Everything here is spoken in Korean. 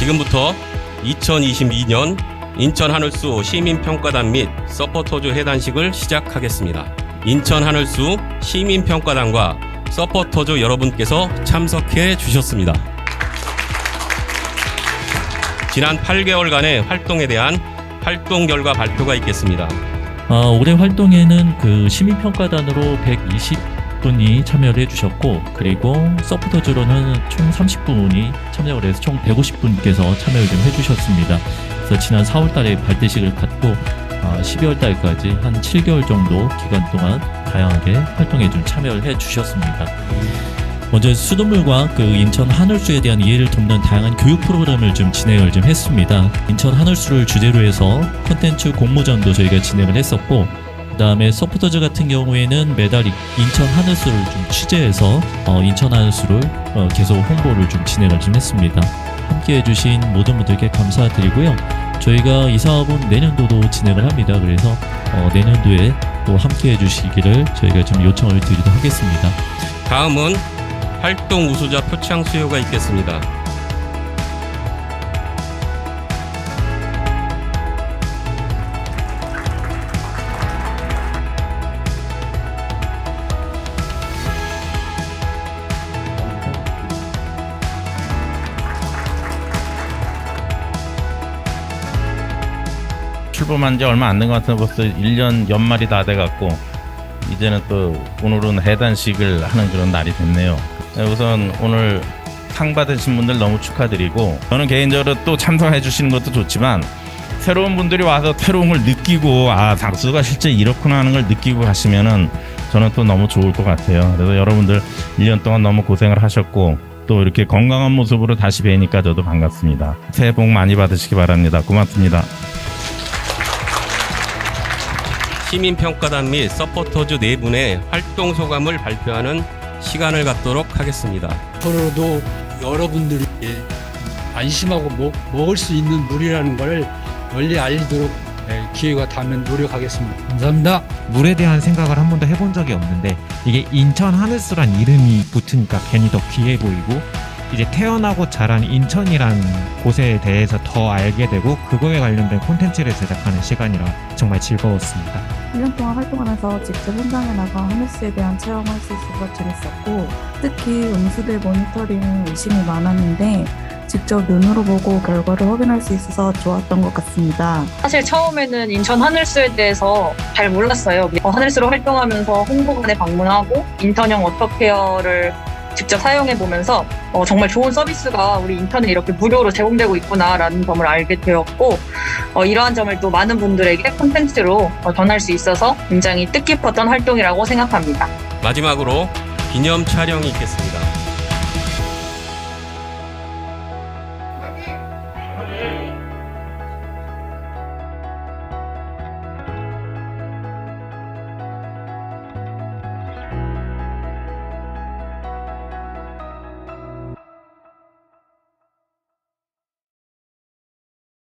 지금부터 2022년 인천 하늘수 시민평가단 및 서포터즈 회단식을 시작하겠습니다. 인천 하늘수 시민평가단과 서포터즈 여러분께서 참석해 주셨습니다. 지난 8개월간의 활동에 대한 활동 결과 발표가 있겠습니다. 어, 올해 활동에는 그 시민평가단으로 120 분이 참여를 해주셨고 그리고 서포터즈로는 총 30분이 참여를 해서 총 150분께서 참여를 좀 해주셨습니다. 그래서 지난 4월달에 발대식을 갖고 어, 12월달까지 한 7개월 정도 기간 동안 다양하게 활동에 좀 참여를 해주셨습니다. 먼저 수돗물과 그 인천 하늘수에 대한 이해를 돕는 다양한 교육 프로그램을 좀 진행을 좀 했습니다. 인천 하늘수를 주제로 해서 콘텐츠 공모전도 저희가 진행을 했었고 그다음에 서포터즈 같은 경우에는 매달 이- 인천 하늘수를 좀 취재해서 어, 인천 하늘수를 어, 계속 홍보를 좀 진행을 좀 했습니다. 함께 해 주신 모든 분들께 감사드리고요. 저희가 이 사업은 내년도도 진행을 합니다. 그래서 어, 내년도에 또 함께 해 주시기를 저희가 좀 요청을 드리도록 하겠습니다. 다음은 활동 우수자 표창 수여가 있겠습니다. 출범한 지 얼마 안 된 것 같은데 벌써 1년 연말이 다 돼갖고 이제는 또 오늘은 해단식을 하는 그런 날이 됐네요. 네, 우선 오늘 상 받으신 분들 너무 축하드리고 저는 개인적으로 또 참석해 주시는 것도 좋지만 새로운 분들이 와서 새로운 걸 느끼고 아 작수가 실제 이렇구나 하는 걸 느끼고 가시면은 저는 또 너무 좋을 것 같아요. 그래서 여러분들 1년 동안 너무 고생을 하셨고 또 이렇게 건강한 모습으로 다시 뵈니까 저도 반갑습니다. 새해 복 많이 받으시기 바랍니다. 고맙습니다. 시민평가단 및 서포터즈 네 분의 활동 소감을 발표하는 시간을 갖도록 하겠습니다. 앞으로도 여러분들이 안심하고 먹, 먹을 수 있는 물이라는 걸 널리 알리도록 예, 기회가 닿으면 노력하겠습니다. 감사합니다. 물에 대한 생각을 한 번도 해본 적이 없는데 이게 인천 하늘수란 이름이 붙으니까 괜히 더 귀해 보이고 이제 태어나고 자란 인천이란 곳에 대해서 더 알게 되고 그거에 관련된 콘텐츠를 제작하는 시간이라 정말 즐거웠습니다. 1년 동안 활동하면서 직접 현장에 나가 하늘스에 대한 체험할 수 있어서 재밌었고 특히 음수대 모니터링 의심이 많았는데 직접 눈으로 보고 결과를 확인할 수 있어서 좋았던 것 같습니다. 사실 처음에는 인천 하늘수에 대해서 잘 몰랐어요. 어, 하늘수로 활동하면서 홍보관에 방문하고 인턴형 워터케어를 직접 사용해 보면서 어, 정말 좋은 서비스가 우리 인턴에 이렇게 무료로 제공되고 있구나라는 점을 알게 되었고 어, 이러한 점을 또 많은 분들에게 콘텐츠로 어, 전할 수 있어서 굉장히 뜻깊었던 활동이라고 생각합니다. 마지막으로 기념 촬영이 있겠습니다.